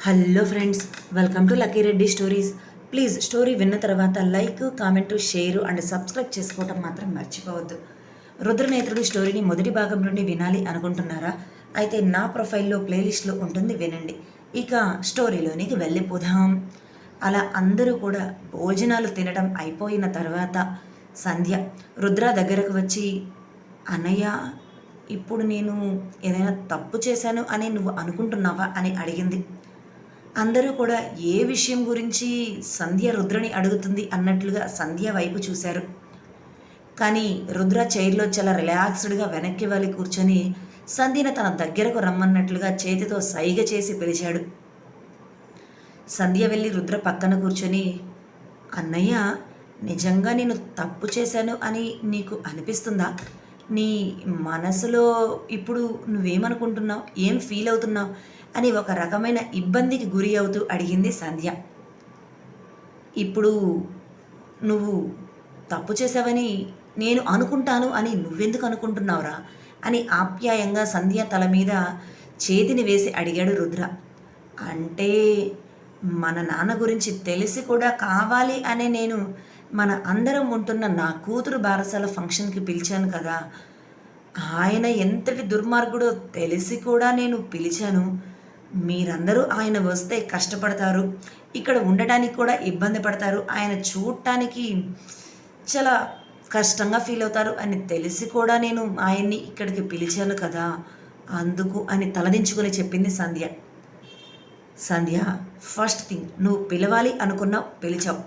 Hello friends welcome to Lucky Reddy stories. Please story విన్న తర్వాత like comment share and subscribe చేసుకోవటం మాత్రం మర్చిపోవద్దు. రుద్రనేత్రుడి స్టోరీని మొదటి భాగం నుండి వినాలి అనుకుంటున్నారా? అయితే నా ప్రొఫైల్లో ప్లేలిస్ట్లో ఉంటుంది వినండి. ఇక స్టోరీలోనికి వెళ్ళిపోదాం. అలా అందరూ కూడా భోజనాలు తినడం అయిపోయిన తర్వాత సంధ్య రుద్ర దగ్గరకు వచ్చి అన్నయ్య ఇప్పుడు నేను ఏదైనా తప్పు చేశాను అని నువ్వు అనుకుంటున్నావా? అని అడిగింది. అందరూ కూడా ఏ విషయం గురించి సంధ్య రుద్రని అడుగుతుంది అన్నట్లుగా సంధ్య వైపు చూశారు. కానీ రుద్ర చైర్లో చాలా రిలాక్స్డ్గా వెనక్కి వెళ్ళి కూర్చొని సంధ్యను తన దగ్గరకు రమ్మన్నట్లుగా చేతితో సైగ చేసి పిలిచాడు. సంధ్య వెళ్ళి రుద్ర పక్కన కూర్చొని అన్నయ్య నిజంగా నేను తప్పు చేశాను అని నీకు అనిపిస్తుందా? నీ మనసులో ఇప్పుడు నువ్వేమనుకుంటున్నావు? ఏం ఫీల్ అవుతున్నావు? అని ఒక రకమైన ఇబ్బందికి గురి అవుతూ అడిగింది సంధ్య. ఇప్పుడు నువ్వు తప్పు చేసావని నేను అనుకుంటాను అని నువ్వెందుకు అనుకుంటున్నావురా? అని ఆప్యాయంగా సంధ్య తల మీద చేతిని వేసి అడిగాడు రుద్ర. అంటే మన నాన్న గురించి తెలిసి కూడా కావాలి అనే నేను మన అందరం ఉంటున్న నా కూతురు బారసాల ఫంక్షన్కి పిలిచాను కదా. ఆయన ఎంతటి దుర్మార్గుడో తెలిసి కూడా నేను పిలిచాను. మీరందరూ ఆయన వస్తే కష్టపడతారు. ఇక్కడ ఉండడానికి కూడా ఇబ్బంది పడతారు. ఆయన చూడటానికి చాలా కష్టంగా ఫీల్ అవుతారు అని తెలిసి కూడా నేను ఆయన్ని ఇక్కడికి పిలిచాను కదా. అందుకు అని తలదించుకొని చెప్పింది సంధ్య. సంధ్య ఫస్ట్ థింగ్ నువ్వు పిలవాలి అనుకున్నావు పిలిచావు.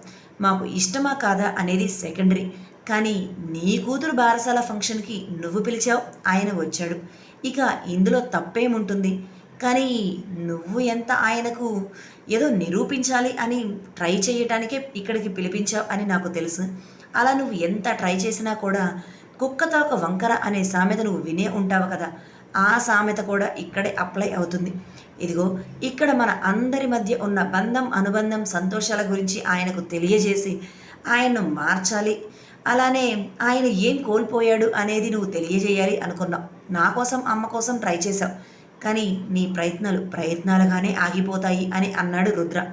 మాకు ఇష్టమా కాదా అనేది సెకండరీ కానీ నీ కూతురు బారసాల ఫంక్షన్కి నువ్వు పిలిచావు ఆయన వచ్చాడు. ఇక ఇందులో తప్పేముంటుంది? కానీ నువ్వు ఎంత ఆయనకు ఏదో నిరూపించాలి అని ట్రై చేయటానికే ఇక్కడికి పిలిపించావు అని నాకు తెలుసు. అలా నువ్వు ఎంత ట్రై చేసినా కూడా కుక్కతో ఒక వంకర అనే సామెత నువ్వు వినే ఉంటావు కదా. ఆ సామెత కూడా ఇక్కడే అప్లై అవుతుంది. ఇదిగో ఇక్కడ మన అందరి మధ్య ఉన్న బంధం అనుబంధం సంతోషాల గురించి ఆయనకు తెలియజేసి ఆయన్ను మార్చాలి. అలానే ఆయన ఏం కోల్పోయాడు అనేది నువ్వు తెలియజేయాలి అనుకున్నావు. నా కోసం అమ్మ కోసం ట్రై చేశావు. కానీ నీ ప్రయత్నాలు ప్రయత్నాలుగానే ఆగిపోతాయి అని అన్నాడు రుద్ర.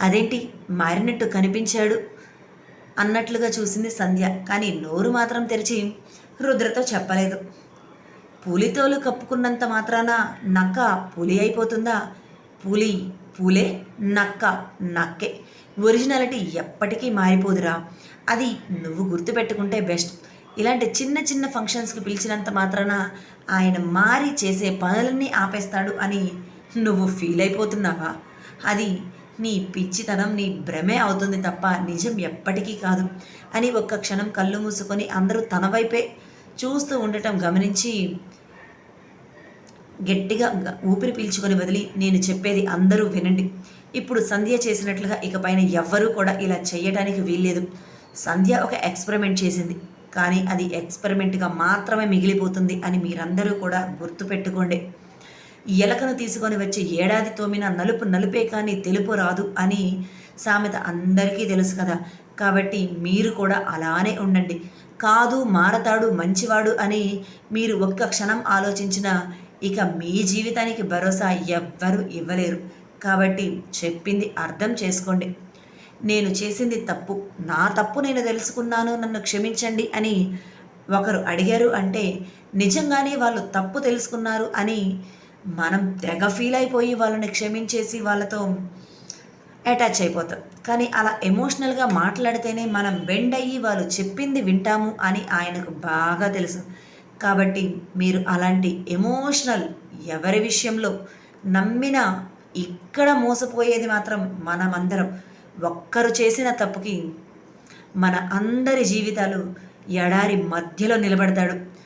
అదేంటి మారినట్టు కనిపించాడు అన్నట్లుగా చూసింది సంధ్య. కానీ నోరు మాత్రం తెరిచి రుద్రతో చెప్పలేదు. పులితోలు కప్పుకున్నంత మాత్రాన నక్క పులి అయిపోతుందా? పులి పులే నక్క నక్కే. ఒరిజినాలిటీ ఎప్పటికీ మారిపోదురా. అది నువ్వు గుర్తుపెట్టుకుంటే బెస్ట్. ఇలాంటి చిన్న చిన్న ఫంక్షన్స్కి పిలిచినంత మాత్రాన ఆయన మారి చేసే పనులన్నీ ఆపేస్తాడు అని నువ్వు ఫీల్ అయిపోతున్నావా? అది నీ పిచ్చితనం నీ భ్రమే అవుతుంది తప్ప నిజం ఎప్పటికీ కాదు అని ఒక్క క్షణం కళ్ళు మూసుకొని అందరూ తన వైపే చూస్తూ ఉండటం గమనించి గట్టిగా ఊపిరి పీల్చుకొని వదిలి నేను చెప్పేది అందరూ వినండి. ఇప్పుడు సంధ్య చేసినట్లుగా ఇకపైన ఎవ్వరూ కూడా ఇలా చేయటానికి వీల్లేదు. సంధ్య ఒక ఎక్స్పెరిమెంట్ చేసింది. కానీ అది ఎక్స్పెరిమెంట్గా మాత్రమే మిగిలిపోతుంది అని మీరందరూ కూడా గుర్తుపెట్టుకోండి. ఎలకను తీసుకొని వచ్చి ఏడాది తోమిన నలుపు నలుపే కానీ తెలుపు రాదు అని సామెత అందరికీ తెలుసు కదా. కాబట్టి మీరు కూడా అలానే ఉండండి. కాదు మారతాడు మంచివాడు అని మీరు ఒక్క క్షణం ఆలోచించిన ఇక మీ జీవితానికి భరోసా ఎవ్వరూ ఇవ్వలేరు. కాబట్టి చెప్పింది అర్థం చేసుకోండి. నేను చేసింది తప్పు. నా తప్పు నేను తెలుసుకున్నాను నన్ను క్షమించండి అని ఒకరు అడిగారు అంటే నిజంగానే వాళ్ళు తప్పు తెలుసుకున్నారు అని మనం తెగ ఫీల్ అయిపోయి వాళ్ళని క్షమించేసి వాళ్ళతో అటాచ్ అయిపోతాం. కానీ అలా ఎమోషనల్గా మాట్లాడితేనే మనం బెండ్ అయ్యి వాళ్ళు చెప్పింది వింటాము అని ఆయనకు బాగా తెలుసు. కాబట్టి మీరు అలాంటి ఎమోషనల్ ఎవరి విషయంలో నమ్మినా ఇక్కడ మోసపోయేది మాత్రం మనమందరం. ఒక్కరు చేసిన తప్పుకి మన అందరి జీవితాలు ఎడారి మధ్యలో నిలబడతాడు.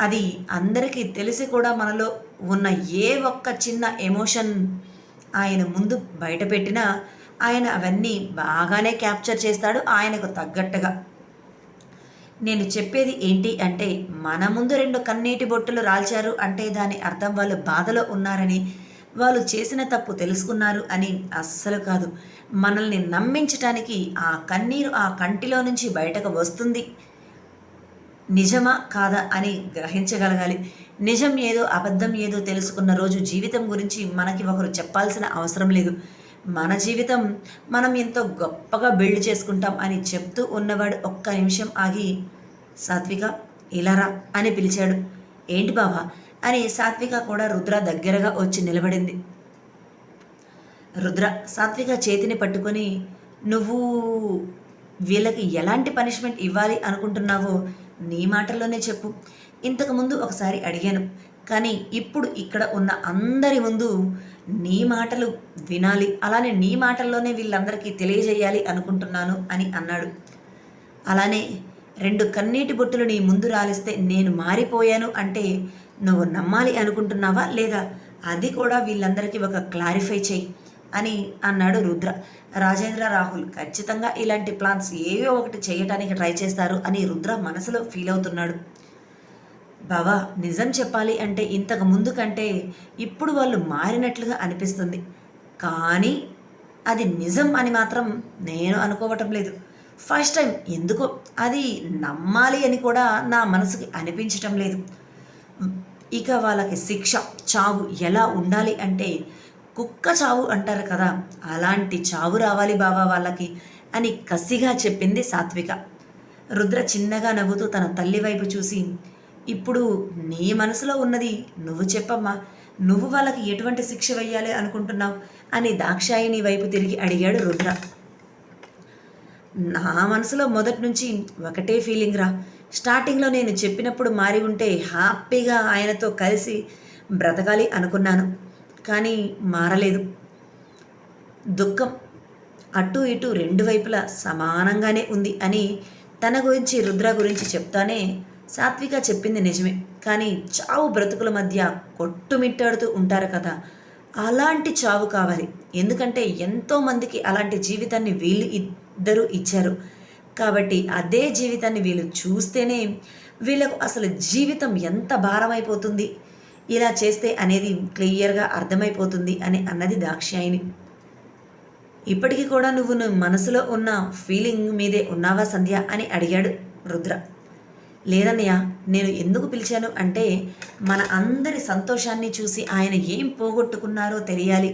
అది అందరికీ తెలిసి కూడా మనలో ఉన్న ఏ ఒక్క చిన్న ఎమోషన్ ఆయన ముందు బయటపెట్టినా ఆయన అవన్నీ బాగానే క్యాప్చర్ చేస్తాడు ఆయనకు తగ్గట్టుగా. నేను చెప్పేది ఏంటి అంటే మన ముందు రెండు కన్నీటి బొట్టులు రాల్చారు అంటే దాని అర్థం వాళ్ళు బాధలో ఉన్నారని వాళ్ళు చేసిన తప్పు తెలుసుకున్నారు అని అస్సలు కాదు. మనల్ని నమ్మించటానికి ఆ కన్నీరు ఆ కంటిలో నుంచి బయటకు వస్తుంది. నిజమా కాదా అని గ్రహించగలగాలి. నిజం ఏదో అబద్ధం ఏదో తెలుసుకున్న రోజు జీవితం గురించి మనకి ఒకరు చెప్పాల్సిన అవసరం లేదు. మన జీవితం మనం ఎంతో గొప్పగా బిల్డ్ చేసుకుంటాం అని చెప్తూ ఉన్నవాడు ఒక్క నిమిషం ఆగి సాత్విక ఇలారా అని పిలిచాడు. ఏంటి బావా అని సాత్విక కూడా రుద్ర దగ్గరగా వచ్చి నిలబడింది. రుద్ర సాత్విక చేతిని పట్టుకొని నువ్వు వీళ్ళకి ఎలాంటి పనిష్మెంట్ ఇవ్వాలి అనుకుంటున్నావో నీ మాటల్లోనే చెప్పు. ఇంతకుముందు ఒకసారి అడిగాను కానీ ఇప్పుడు ఇక్కడ ఉన్న అందరి ముందు నీ మాటలు వినాలి. అలానే నీ మాటల్లోనే వీళ్ళందరికీ తెలియజేయాలి అనుకుంటున్నాను అని అన్నాడు. అలానే రెండు కన్నీటి బొట్టులు నీ ముందు రాలిస్తే నేను మారిపోయాను అంటే నువ్వు నమ్మాలి అనుకుంటున్నావా లేదా అది కూడా వీళ్ళందరికీ ఒక క్లారిఫై చేయి అని అన్నాడు రుద్ర. రాజేంద్ర రాహుల్ ఖచ్చితంగా ఇలాంటి ప్లాన్స్ ఏవో ఒకటి చేయటానికి ట్రై చేస్తారు అని రుద్ర మనసులో ఫీల్ అవుతున్నాడు. బావా నిజం చెప్పాలి అంటే ఇంతకు ముందు కంటే ఇప్పుడు వాళ్ళు మారినట్లుగా అనిపిస్తుంది. కానీ అది నిజం అని మాత్రం నేను అనుకోవటం లేదు. ఫస్ట్ టైం ఎందుకో అది నమ్మాలి అని కూడా నా మనసుకి అనిపించటం లేదు. ఇక వాళ్ళకి శిక్ష. చావు ఎలా ఉండాలి అంటే కుక్క చావు అంటారు కదా అలాంటి చావు రావాలి బావా వాళ్ళకి అని కసిగా చెప్పింది సాత్విక. రుద్ర చిన్నగా నవ్వుతూ తన తల్లి వైపు చూసి ఇప్పుడు నీ మనసులో ఉన్నది నువ్వు చెప్పమ్మా నువ్వు వాళ్ళకి ఎటువంటి శిక్ష వెయ్యాలి అనుకుంటున్నావు? అని దాక్షాయిని వైపు తిరిగి అడిగాడు రుద్ర. నా మనసులో మొదటి నుంచి ఒకటే ఫీలింగ్ రా స్టార్టింగ్లో నేను చెప్పినప్పుడు మారి ఉంటే హ్యాపీగా ఆయనతో కలిసి బ్రతకాలి అనుకున్నాను కానీ మారలేదు. దుఃఖం అటు ఇటు రెండు వైపులా సమానంగానే ఉంది అని తన గురించి రుద్ర గురించి చెప్తానే సాత్విక చెప్పింది నిజమే. కానీ చావు బ్రతుకుల మధ్య కొట్టుమిట్టాడుతూ ఉంటారు కదా అలాంటి చావు కావాలి. ఎందుకంటే ఎంతోమందికి అలాంటి జీవితాన్ని వీళ్ళు ఇద్దరు ఇచ్చారు. కాబట్టి అదే జీవితాన్ని వీళ్ళు చూస్తేనే వీళ్ళకు అసలు జీవితం ఎంత భారమైపోతుంది? ఇలా చేస్తే అనేది క్లియర్గా అర్థమైపోతుంది అని అన్నది దాక్షాయిని ఇప్పటికీ కూడా నువ్వు నువ్వు మనసులో ఉన్న ఫీలింగ్ మీదే ఉన్నావా సంధ్య అని అడిగాడు రుద్ర. లేదన్నయ్య నేను ఎందుకు పిలిచాను అంటే మన అందరి సంతోషాన్ని చూసి ఆయన ఏం పోగొట్టుకున్నారో తెలియాలి.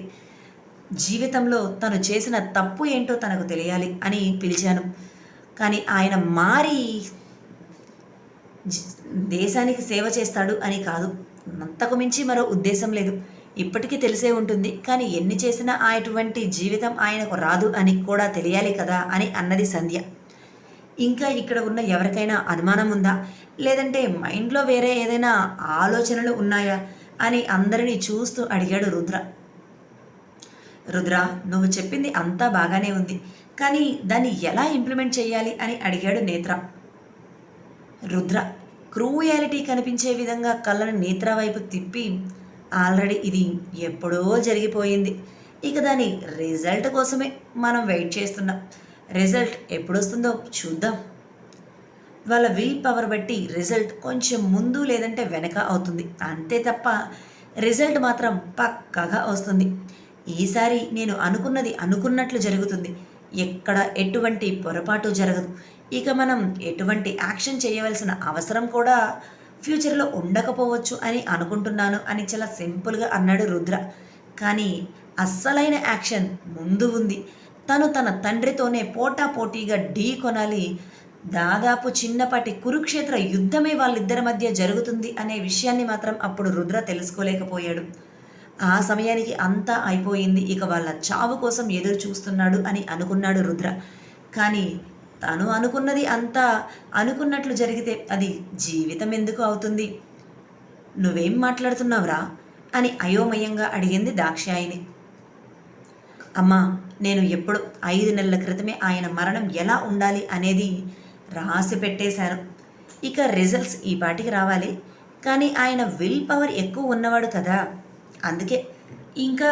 జీవితంలో తను చేసిన తప్పు ఏంటో తనకు తెలియాలి అని పిలిచాను. కానీ ఆయన మారి దేశానికి సేవ చేస్తాడు అని కాదు. అంతకు మించి మరో ఉద్దేశం లేదు. ఇప్పటికీ తెలిసే ఉంటుంది. కానీ ఎన్ని చేసినా అటువంటి జీవితం ఆయనకు రాదు అని కూడా తెలియాలి కదా అని అన్నది సంధ్య. ఇంకా ఇక్కడ ఉన్న ఎవరికైనా అనుమానం ఉందా? లేదంటే మైండ్లో వేరే ఏదైనా ఆలోచనలు ఉన్నాయా? అని అందరినీ చూస్తూ అడిగాడు రుద్ర. రుద్ర నువ్వు చెప్పింది అంతా బాగానే ఉంది. కానీ దాన్ని ఎలా ఇంప్లిమెంట్ చేయాలి అని అడిగాడు నేత్ర. రుద్ర క్రూయాలిటీ కనిపించే విధంగా కళ్ళను నేత్ర వైపు తిప్పి ఆల్రెడీ ఇది ఎప్పుడో జరిగిపోయింది. ఇక దాని రిజల్ట్ కోసమే మనం వెయిట్ చేస్తున్నాం. రిజల్ట్ ఎప్పుడొస్తుందో చూద్దాం వాళ్ళ విల్ పవర్ బట్టి రిజల్ట్ కొంచెం ముందు లేదంటే వెనక అవుతుంది. అంతే తప్ప రిజల్ట్ మాత్రం పక్కగా వస్తుంది. ఈసారి నేను అనుకున్నది అనుకున్నట్లు జరుగుతుంది. ఎక్కడ ఎటువంటి పొరపాటు జరగదు. ఇక మనం ఎటువంటి యాక్షన్ చేయవలసిన అవసరం కూడా ఫ్యూచర్లో ఉండకపోవచ్చు అని అనుకుంటున్నాను అని చాలా సింపుల్గా అన్నాడు రుద్ర. కానీ అస్సలైన యాక్షన్ ముందు ఉంది. తను తన తండ్రితోనే పోటాపోటీగా ఢీ కొనాలి. దాదాపు చిన్నపాటి కురుక్షేత్ర యుద్ధమే వాళ్ళిద్దరి మధ్య జరుగుతుంది అనే విషయాన్ని మాత్రం అప్పుడు రుద్ర తెలుసుకోలేకపోయాడు. ఆ సమయానికి అంతా అయిపోయింది. ఇక వాళ్ళ చావు కోసం ఎదురు చూస్తున్నాడు అని అనుకున్నాడు రుద్ర. కానీ తను అనుకున్నది అంతా అనుకున్నట్లు జరిగితే అది జీవితం ఎందుకు అవుతుంది? నువ్వేం మాట్లాడుతున్నావురా? అని అయోమయంగా అడిగింది దాక్షాయిని అమ్మా నేను ఎప్పుడు ఐదు నెలల క్రితమే ఆయన మరణం ఎలా ఉండాలి అనేది రాసి పెట్టేశాను. ఇక రిజల్ట్స్ ఈ పాటికి రావాలి. కానీ ఆయన విల్ పవర్ ఎక్కువ ఉన్నవాడు కదా. అందుకే ఇంకా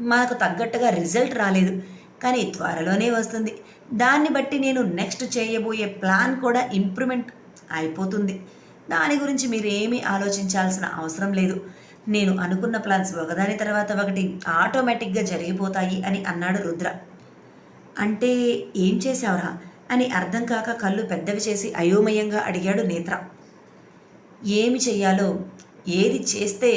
మనకు తగ్గట్టుగా రిజల్ట్ రాలేదు. కానీ త్వరలోనే వస్తుంది. దాన్ని బట్టి నేను నెక్స్ట్ చేయబోయే ప్లాన్ కూడా ఇంప్రూవ్మెంట్ అయిపోతుంది. దాని గురించి మీరు ఏమీ ఆలోచించాల్సిన అవసరం లేదు. నేను అనుకున్న ప్లాన్స్ ఒకదాని తర్వాత ఒకటి ఆటోమేటిక్గా జరిగిపోతాయి అని అన్నాడు రుద్ర. అంటే ఏం చేశావురా అని అర్థం కాక కళ్ళు పెద్దవి చేసి అయోమయంగా అడిగాడు నేత్ర. ఏమి చెయ్యాలో ఏది చేస్తే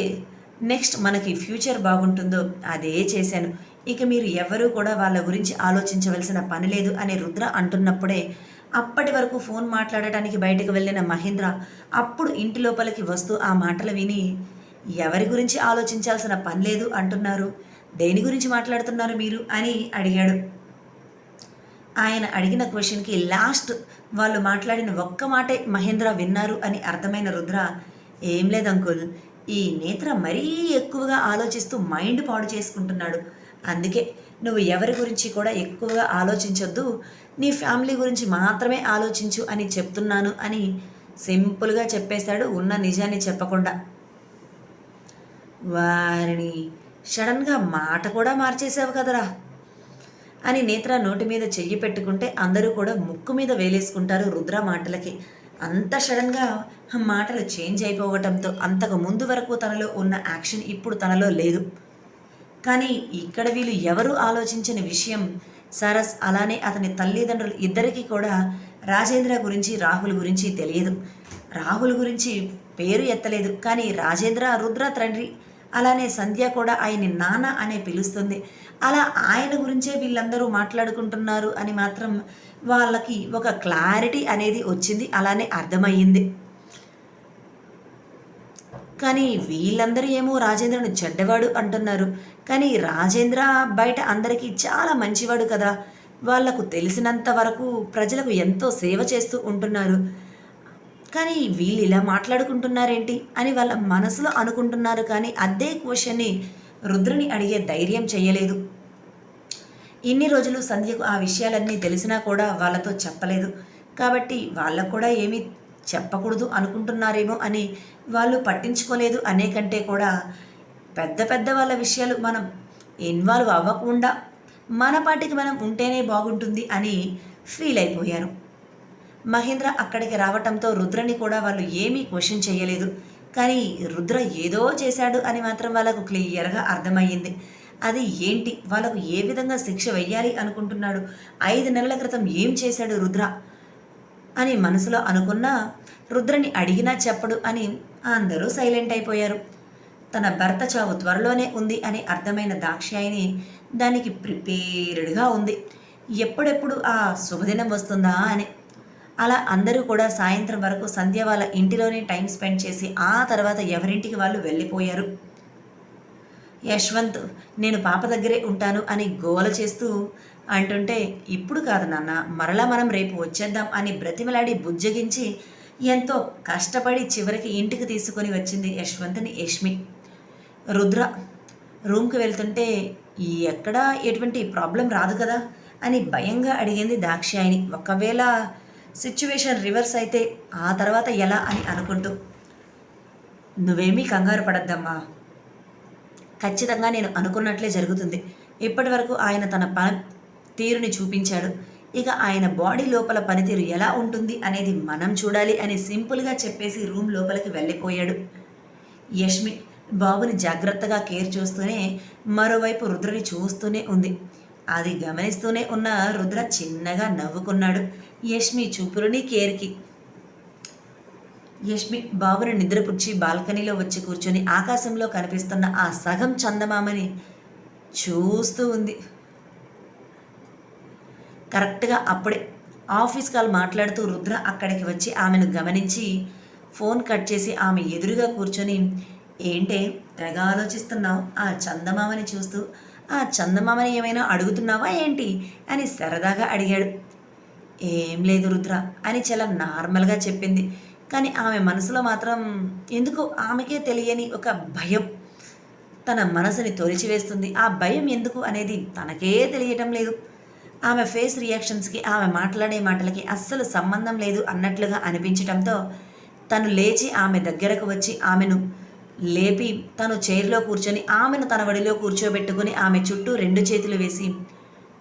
నెక్స్ట్ మనకి ఫ్యూచర్ బాగుంటుందో అదే చేశాను. ఇక మీరు ఎవరూ కూడా వాళ్ళ గురించి ఆలోచించవలసిన పని లేదు అని రుద్ర అంటున్నప్పుడే అప్పటి వరకు ఫోన్ మాట్లాడటానికి బయటకు వెళ్ళిన మహేంద్ర అప్పుడు ఇంటి లోపలికి వస్తూ ఆ మాటలు విని ఎవరి గురించి ఆలోచించాల్సిన పని లేదు అంటున్నారు. దేని గురించి మాట్లాడుతున్నారు మీరు? అని అడిగాడు. ఆయన అడిగిన క్వశ్చన్కి లాస్ట్ వాళ్ళు మాట్లాడిన ఒక్క మాటే మహేంద్ర విన్నారు అని అర్థమైన రుద్ర ఏం లేదు అంకుల్. ఈ నేత్ర మరీ ఎక్కువగా ఆలోచిస్తూ మైండ్ పాడు చేసుకుంటున్నాడు. అందుకే నువ్వు ఎవరి గురించి కూడా ఎక్కువగా ఆలోచించొద్దు. నీ ఫ్యామిలీ గురించి మాత్రమే ఆలోచించు అని చెప్తున్నాను అని సింపుల్గా చెప్పేశాడు ఉన్న నిజాన్ని చెప్పకుండా. వారిని సడన్గా మాట కూడా మార్చేసావు కదరా అని నేత్ర నోటి మీద చెయ్యి పెట్టుకుంటే అందరూ కూడా ముక్కు మీద వేలేసుకుంటారు రుద్ర మాటలకి. అంత సడన్గా మాటలు చేంజ్ అయిపోవటంతో అంతకు ముందు వరకు తనలో ఉన్న యాక్షన్ ఇప్పుడు తనలో లేదు. కానీ ఇక్కడ వీళ్ళు ఎవరు ఆలోచించిన విషయం సరస్ అలానే అతని తల్లిదండ్రులు ఇద్దరికీ కూడా రాజేంద్ర గురించి రాహుల్ గురించి తెలియదు. రాహుల్ గురించి పేరు ఎత్తలేదు. కానీ రాజేంద్ర రుద్ర తండ్రి అలానే సంధ్య కూడా ఆయన్ని నాన్న అనే పిలుస్తుంది. అలా ఆయన గురించే వీళ్ళందరూ మాట్లాడుకుంటున్నారు అని మాత్రం వాళ్ళకి ఒక క్లారిటీ అనేది వచ్చింది అలానే అర్థమయ్యింది. కానీ వీళ్ళందరూ ఏమో రాజేంద్రను చెడ్డవాడు అంటున్నారు. కానీ రాజేంద్ర బయట అందరికీ చాలా మంచివాడు కదా. వాళ్ళకు తెలిసినంత వరకు ప్రజలకు ఎంతో సేవ చేస్తూ ఉంటున్నారు. కానీ వీళ్ళు ఇలా మాట్లాడుకుంటున్నారేంటి అని వాళ్ళ మనసులో అనుకుంటున్నారు కానీ అదే క్వశ్చన్ని రుద్రుని అడిగే ధైర్యం చేయలేదు. ఇన్ని రోజులు సంధ్యకు ఆ విషయాలన్నీ తెలిసినా కూడా వాళ్ళతో చెప్పలేదు. కాబట్టి వాళ్ళకు కూడా ఏమీ చెప్పకూడదు అనుకుంటున్నారేమో అని వాళ్ళు పట్టించుకోలేదు. అనే కంటే కూడా పెద్ద పెద్ద వాళ్ళ విషయాలు మనం ఇన్వాల్వ్ అవ్వకుండా మన పాటికి మనం ఉంటేనే బాగుంటుంది అని ఫీల్ అయిపోయారు మహేంద్ర అక్కడికి రావటంతో రుద్రని కూడా వాళ్ళు ఏమీ క్వశ్చన్ చేయలేదు. కానీ రుద్ర ఏదో చేశాడు అని మాత్రం వాళ్ళకు క్లియర్గా అర్థమయ్యింది. అది ఏంటి? వాళ్ళకు ఏ విధంగా శిక్ష వెయ్యాలి అనుకుంటున్నాడు? ఐదు నెలల క్రితం ఏం చేశాడు రుద్ర? అని మనసులో అనుకున్నా రుద్రని అడిగినా చెప్పడు అని అందరూ సైలెంట్ అయిపోయారు. తన భర్త చావు త్వరలోనే ఉంది అని అర్థమైన దాక్షాయిని దానికి ప్రిపేర్డ్గా ఉంది. ఎప్పుడెప్పుడు ఆ శుభదినం వస్తుందా అని. అలా అందరూ కూడా సాయంత్రం వరకు సంధ్య వాళ్ళ ఇంటిలోనే టైం స్పెండ్ చేసి ఆ తర్వాత ఎవరింటికి వాళ్ళు వెళ్ళిపోయారు. యశ్వంత్ నేను పాప దగ్గరే ఉంటాను అని గోల చేస్తూ అంటుంటే ఇప్పుడు కాదు నాన్న మరలా మనం రేపు వచ్చేద్దాం అని బ్రతిమలాడి బుజ్జగించి ఎంతో కష్టపడి చివరికి ఇంటికి తీసుకొని వచ్చింది యశ్వంత్ని యష్మి. రుద్ర రూమ్కి వెళ్తుంటే ఎక్కడ ఎటువంటి ప్రాబ్లం రాదు కదా అని భయంగా అడిగింది దాక్షాయిని ఒకవేళ సిచ్యువేషన్ రివర్స్ అయితే ఆ తర్వాత ఎలా అని అనుకుంటూ నువ్వేమీ కంగారు పడద్దమ్మా ఖచ్చితంగా నేను అనుకున్నట్లే జరుగుతుంది. ఇప్పటి వరకు ఆయన తన పని తీరుని చూపించాడు. ఇక ఆయన బాడీ లోపల పనితీరు ఎలా ఉంటుంది అనేది మనం చూడాలి అని సింపుల్గా చెప్పేసి రూమ్ లోపలికి వెళ్ళిపోయాడు. యష్మి బాబుని జాగ్రత్తగా కేర్ చూస్తూనే మరోవైపు రుద్రని చూస్తూనే ఉంది. అది గమనిస్తూనే ఉన్న రుద్ర చిన్నగా నవ్వుకున్నాడు. యష్మి చూపులని కేర్కి యష్మి బాబుని నిద్రపుచ్చి బాల్కనీలో వచ్చి కూర్చొని ఆకాశంలో కనిపిస్తున్న ఆ సగం చందమామని చూస్తూ ఉంది. కరెక్ట్గా అప్పుడే ఆఫీస్ కాల్ మాట్లాడుతూ రుద్ర అక్కడికి వచ్చి ఆమెను గమనించి ఫోన్ కట్ చేసి ఆమె ఎదురుగా కూర్చొని ఏంటే తెగ ఆలోచిస్తున్నావు? ఆ చందమామని చూస్తూ ఆ చందమామని ఏమైనా అడుగుతున్నావా ఏంటి? అని సరదాగా అడిగాడు. ఏం లేదు రుద్ర అని చాలా నార్మల్గా చెప్పింది. కానీ ఆమె మనసులో మాత్రం ఎందుకు ఆమెకే తెలియని ఒక భయం. తన మనసుని తొలిచివేస్తుంది. ఆ భయం ఎందుకు అనేది తనకే తెలియటం లేదు. ఆమె ఫేస్ రియాక్షన్స్కి ఆమె మాట్లాడే మాటలకి అస్సలు సంబంధం లేదు అన్నట్లుగా అనిపించటంతో తను లేచి ఆమె దగ్గరకు వచ్చి ఆమెను లేపి తను చైర్లో కూర్చొని ఆమెను తన వడిలో కూర్చోబెట్టుకుని ఆమె చుట్టూ రెండు చేతులు వేసి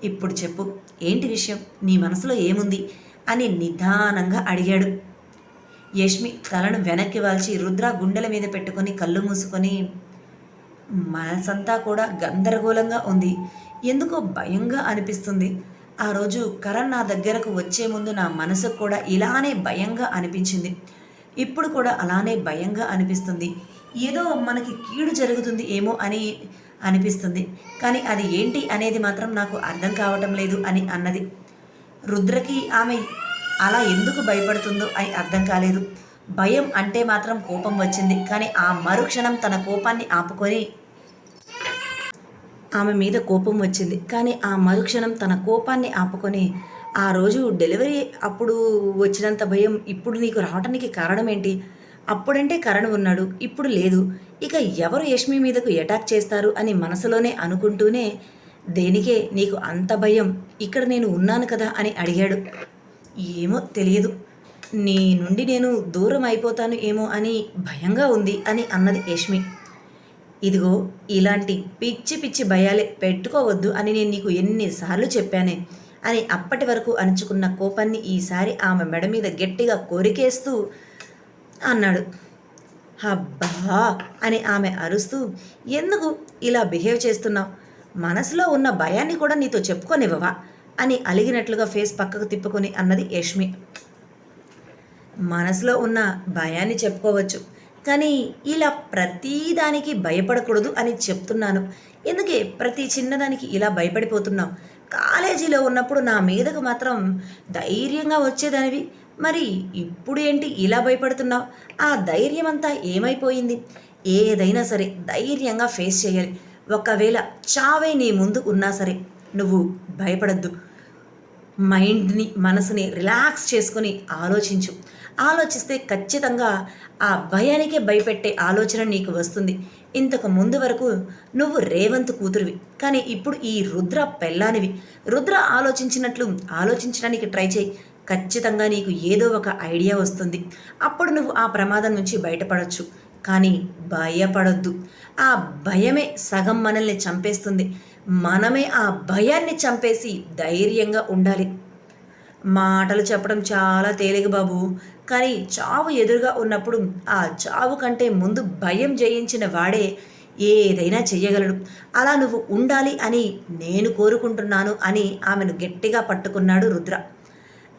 ఇప్పుడు చెప్పు ఏంటి విషయం? నీ మనసులో ఏముంది? అని నిదానంగా అడిగాడు. యష్మి తలను వెనక్కి వాల్చి రుద్ర గుండెల మీద పెట్టుకొని కళ్ళు మూసుకొని మనసంతా కూడా గందరగోళంగా ఉంది. ఎందుకో భయంగా అనిపిస్తుంది. ఆ రోజు కరణ్ నా దగ్గరకు వచ్చే ముందు నా మనసు కూడా ఇలానే భయంగా అనిపించింది. ఇప్పుడు కూడా అలానే భయంగా అనిపిస్తుంది. ఏదో మనకి కీడు జరుగుతుంది ఏమో అని అనిపిస్తుంది. కానీ అది ఏంటి అనేది మాత్రం నాకు అర్థం కావటం లేదు అని అన్నది. రుద్రకి ఆమె అలా ఎందుకు భయపడుతుందో అని అర్థం కాలేదు. భయం అంటే మాత్రం కోపం వచ్చింది. కానీ ఆ మరుక్షణం తన కోపాన్ని ఆపుకొని ఆమె మీద కోపం వచ్చింది. కానీ ఆ మరుక్షణం తన కోపాన్ని ఆపుకొని ఆ రోజు డెలివరీ అప్పుడు వచ్చినంత భయం ఇప్పుడు నీకు రావటానికి కారణం ఏంటి? అప్పుడంటే కరణ్ ఉన్నాడు ఇప్పుడు లేదు. ఇక ఎవరు యష్మి మీదకు అటాక్ చేస్తారు అని మనసులోనే అనుకుంటూనే దేనికే నీకు అంత భయం? ఇక్కడ నేను ఉన్నాను కదా అని అడిగాడు. ఏమో తెలియదు. నీ నుండి నేను దూరం అయిపోతాను ఏమో అని భయంగా ఉంది అని అన్నది యష్మి. ఇదిగో ఇలాంటి పిచ్చి పిచ్చి భయాలే పెట్టుకోవద్దు అని నేను నీకు ఎన్నిసార్లు చెప్పానే అని అప్పటి వరకు అణుచుకున్న కోపాన్ని ఈసారి ఆమె మెడ మీద గట్టిగా కొరికేస్తూ అన్నాడు. అబ్బా అని ఆమె అరుస్తూ ఎందుకు ఇలా బిహేవ్ చేస్తున్నావు? మనసులో ఉన్న భయాన్ని కూడా నీతో చెప్పుకోనివ్వవా? అని అలిగినట్లుగా ఫేస్ పక్కకు తిప్పుకొని అన్నది యష్మి. మనసులో ఉన్న భయాన్ని చెప్పుకోవచ్చు కానీ ఇలా ప్రతిదానికి భయపడకూడదు అని చెప్తున్నాను. ఎందుకే ప్రతి చిన్నదానికి ఇలా భయపడిపోతున్నావు కాలేజీలో ఉన్నప్పుడు నా మీదకు మాత్రం ధైర్యంగా వచ్చేదానివి. మరి ఇప్పుడు ఏంటి ఇలా భయపడుతున్నావు? ఆ ధైర్యం అంతా ఏమైపోయింది? ఏదైనా సరే ధైర్యంగా ఫేస్ చేయాలి. ఒకవేళ చావే నీ ముందు ఉన్నా సరే నువ్వు భయపడద్దు. మైండ్ని మనసుని రిలాక్స్ చేసుకొని ఆలోచించు. ఆలోచిస్తే ఖచ్చితంగా ఆ భయానికే భయపెట్టే ఆలోచన నీకు వస్తుంది. ఇంతకు ముందు వరకు నువ్వు రేవంత్ కూతురువి. కానీ ఇప్పుడు ఈ రుద్ర పెళ్ళానివి. రుద్ర ఆలోచించినట్లు ఆలోచించడానికి ట్రై చేయి. ఖచ్చితంగా నీకు ఏదో ఒక ఐడియా వస్తుంది. అప్పుడు నువ్వు ఆ ప్రమాదం నుంచి బయటపడవచ్చు కానీ భయపడొద్దు. ఆ భయమే సగం మనల్ని చంపేస్తుంది. మనమే ఆ భయాన్ని చంపేసి ధైర్యంగా ఉండాలి. మాటలు చెప్పడం చాలా తేలిక బాబు. కానీ చావు ఎదురుగా ఉన్నప్పుడు ఆ చావు కంటే ముందు భయం జయించిన వాడే ఏదైనా చెయ్యగలడు. అలా నువ్వు ఉండాలి అని నేను కోరుకుంటున్నాను అని ఆమెను గట్టిగా పట్టుకున్నాడు రుద్ర.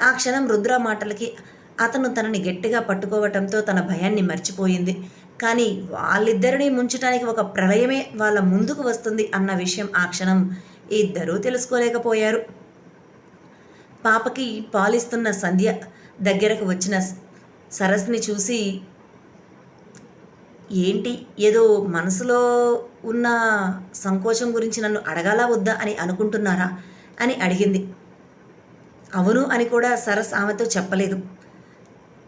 ఆ క్షణం రుద్ర మాటలకి అతను తనని గట్టిగా పట్టుకోవటంతో తన భయాన్ని మర్చిపోయింది. కానీ వాళ్ళిద్దరిని ముంచటానికి ఒక ప్రళయమే వాళ్ళ ముందుకు వస్తుంది అన్న విషయం ఆ క్షణం ఇద్దరూ తెలుసుకోలేకపోయారు. పాపకి పాలిస్తున్న సంధ్య దగ్గరకు వచ్చిన సరస్ని చూసి ఏంటి? ఏదో మనసులో ఉన్న సంకోచం గురించి నన్ను అడగాలా వద్దా అని అనుకుంటున్నారా? అని అడిగింది. అవును అని కూడా సరస్ ఆమెతో చెప్పలేదు.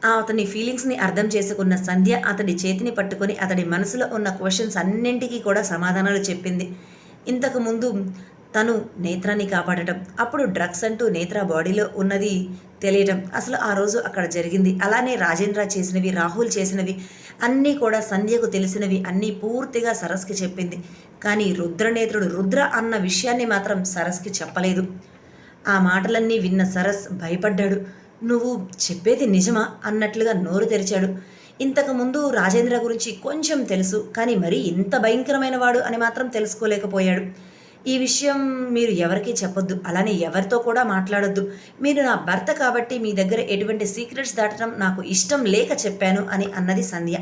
అతని ఫీలింగ్స్ని అర్థం చేసుకున్న సంధ్య అతడి చేతిని పట్టుకొని అతడి మనసులో ఉన్న క్వశ్చన్స్ అన్నింటికీ కూడా సమాధానాలు చెప్పింది. ఇంతకుముందు తను నేత్రాన్ని కాపాడటం అప్పుడు డ్రగ్స్ అంటూ నేత్ర బాడీలో ఉన్నది తెలియటం అసలు ఆ రోజు అక్కడ జరిగింది. అలానే రాజేంద్ర చేసినవి రాహుల్ చేసినవి అన్నీ కూడా సంధ్యకు తెలిసినవి అన్నీ పూర్తిగా సరస్కి చెప్పింది. కానీ రుద్రనేత్రుడు రుద్ర అన్న విషయాన్ని మాత్రం సరస్కి చెప్పలేదు. ఆ మాటలన్నీ విన్న సరస్ భయపడ్డాడు. నువ్వు చెప్పేది నిజమా అన్నట్లుగా నోరు తెరిచాడు. ఇంతకుముందు రాజేంద్ర గురించి కొంచెం తెలుసు కానీ మరీ ఇంత భయంకరమైన వాడు అని మాత్రం తెలుసుకోలేకపోయాడు. ఈ విషయం మీరు ఎవరికీ చెప్పొద్దు అలానే ఎవరితో కూడా మాట్లాడొద్దు. మీరు నా భర్త కాబట్టి మీ దగ్గర ఎటువంటి సీక్రెట్స్ దాటడం నాకు ఇష్టం లేక చెప్పాను అని అన్నది సంధ్య.